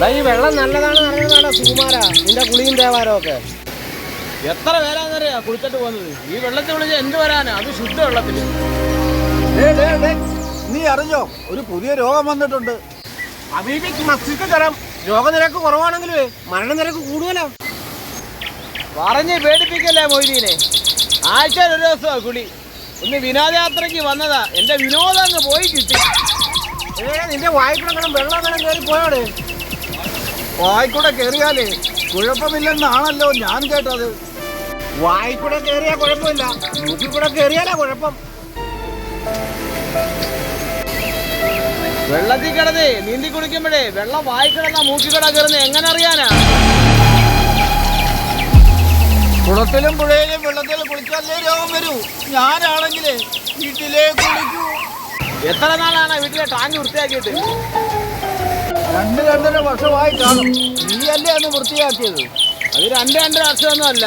വെള്ളം നല്ലതാണ് അറിയുന്നതാണോ സുകുമാര? നിന്റെ കുളിയും ദേവാരോ ഒക്കെ. എത്ര പേരാന്നറിയാ കുളിച്ചിട്ട് പോകുന്നത്? ഈ വെള്ളത്തിൽ വിളിച്ച എന്ത് വരാനാ? അത് ശുദ്ധ വെള്ളത്തിൽ നീ അറിഞ്ഞോ? ഒരു പുതിയ രോഗം വന്നിട്ടുണ്ട്. അബീബിക്ക് മസ്തിഷ്ക ജ്വരം രോഗനിരക്ക് കുറവാണെങ്കിലേ മരണനിരക്ക് കൂടുതലാ. പറഞ്ഞ് പേടിപ്പിക്കല്ലേ മൊയ്തീനെ? ആഴ്ചയിൽ ഒരു ദിവസമാ കുളി. ഒന്ന് വിനോദയാത്രയ്ക്ക് വന്നതാ. എന്റെ വിനോദം അങ്ങ് പോയി കിട്ടി. ഏ നിന്റെ വായ്പ വെള്ളം അങ്ങനെ കയറി പോയോടെ. വായിക്കൂടെ കയറിയാലേ കുഴപ്പമില്ലെന്നാണല്ലോ ഞാൻ കേട്ടത്. വായിക്കൂടെ കയറിയാ കുഴപ്പമില്ല. മൂക്കിൽ കൂടെ കയറിയാലാ കുഴപ്പം. വെള്ളത്തിൽ കിടന്നേ നീന്തി കുളിക്കുമ്പോഴേ വെള്ളം വായി മൂക്കിക്കട മൂക്കി കിട കയറുന്നത് എങ്ങനെ അറിയാനാ? കുളത്തിലും പുഴയിലും വെള്ളത്തിൽ കുളിച്ചാലേ രോഗം വരൂ. ഞാനാണെങ്കിലേ വീട്ടിലേ കുളിക്കൂ. എത്ര നാളാണ് വീട്ടിലെ ടാങ്ക് വൃത്തിയാക്കിയിട്ട്? രണ്ട് രണ്ടര വർഷമായി കാണും. നീയല്ലേ അന്ന് വൃത്തിയാക്കിയത്? അത് രണ്ട് രണ്ടര വർഷമൊന്നും അല്ല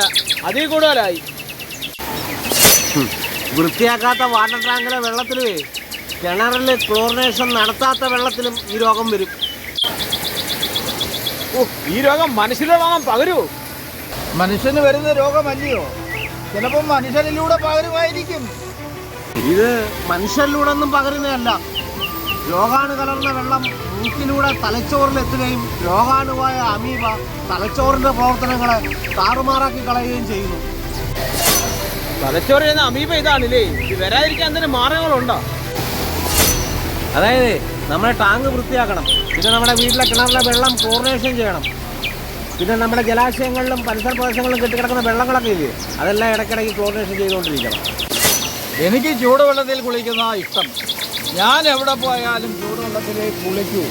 അതിൽ കൂടുതലായി. വൃത്തിയാക്കാത്ത വാട്ടർ ടാങ്കിലെ വെള്ളത്തിലുമേ കിണറിൽ ക്ലോറിനേഷൻ നടത്താത്ത വെള്ളത്തിലും ഈ രോഗം വരും. ഓ, ഈ രോഗം മനുഷ്യരോടാണ് പകരൂ. മനുഷ്യന് വരുന്ന രോഗമല്ലയോ? ചിലപ്പോൾ മനുഷ്യരിലൂടെ പകരുമായിരിക്കും. ഇത് മനുഷ്യരിലൂടെ ഒന്നും പകരുന്നതല്ല. രോഗാണു കലർന്ന വെള്ളം മൂക്കിലൂടെ തലച്ചോറിലെത്തുകയും രോഗാണുവായ അമീബ തലച്ചോറിന്റെ പ്രവർത്തനങ്ങളെ താറുമാറാക്കി കളയുകയും ചെയ്യുന്നു. തലച്ചോറിൽ ചെയ്യുന്ന അമീബ ഇതാണില്ലേ? ഇത് വരാതിരിക്കാൻ തന്നെ മാർഗങ്ങളുണ്ടോ? അതായത് നമ്മുടെ ടാങ്ക് വൃത്തിയാക്കണം. പിന്നെ നമ്മുടെ വീട്ടിലെ കിണറിലെ വെള്ളം ക്ലോറിനേഷൻ ചെയ്യണം. പിന്നെ നമ്മുടെ ജലാശയങ്ങളിലും പരിസര പ്രദേശങ്ങളിലും കെട്ടിക്കിടക്കുന്ന വെള്ളങ്ങളൊക്കെ ഇല്ലേ? അതെല്ലാം ഇടയ്ക്കിടയ്ക്ക് ക്ലോറിനേഷൻ ചെയ്തുകൊണ്ടിരിക്കണം. എനിക്ക് ചൂടുവെള്ളത്തിൽ കുളിക്കുന്ന ഇഷ്ടം. ഞാൻ എവിടെ പോയാലും ചൂടുവെള്ളത്തിലേ കുളിക്കൂ.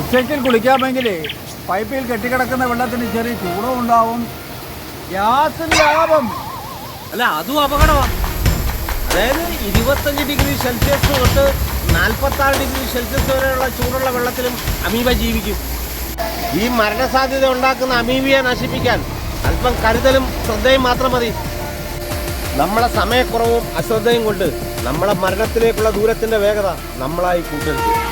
ഉച്ചയ്ക്ക് കുളിക്കാമെങ്കിൽ പൈപ്പിൽ കെട്ടിക്കിടക്കുന്ന വെള്ളത്തിന് ചെറിയ ചൂടും ഉണ്ടാവും. ഗ്യാസിന് ലാഭം. അല്ല അതും അപകടമാണ് അതായത് ഇരുപത്തഞ്ച് ഡിഗ്രി സെൽഷ്യസ് തൊട്ട് നാൽപ്പത്താറ് ഡിഗ്രി സെൽഷ്യസ് വരെയുള്ള ചൂടുള്ള വെള്ളത്തിലും അമീബ ജീവിക്കും. ഈ മരണസാധ്യത ഉണ്ടാക്കുന്ന അമീബിയെ നശിപ്പിക്കാൻ അല്പം കരുതലും ശ്രദ്ധയും മാത്രം മതി. നമ്മളെ സമയക്കുറവും അശ്രദ്ധയും കൊണ്ട് നമ്മളെ മരണത്തിലേക്കുള്ള ദൂരത്തിന്റെ വേഗത നമ്മളായി കൂട്ടരുത്.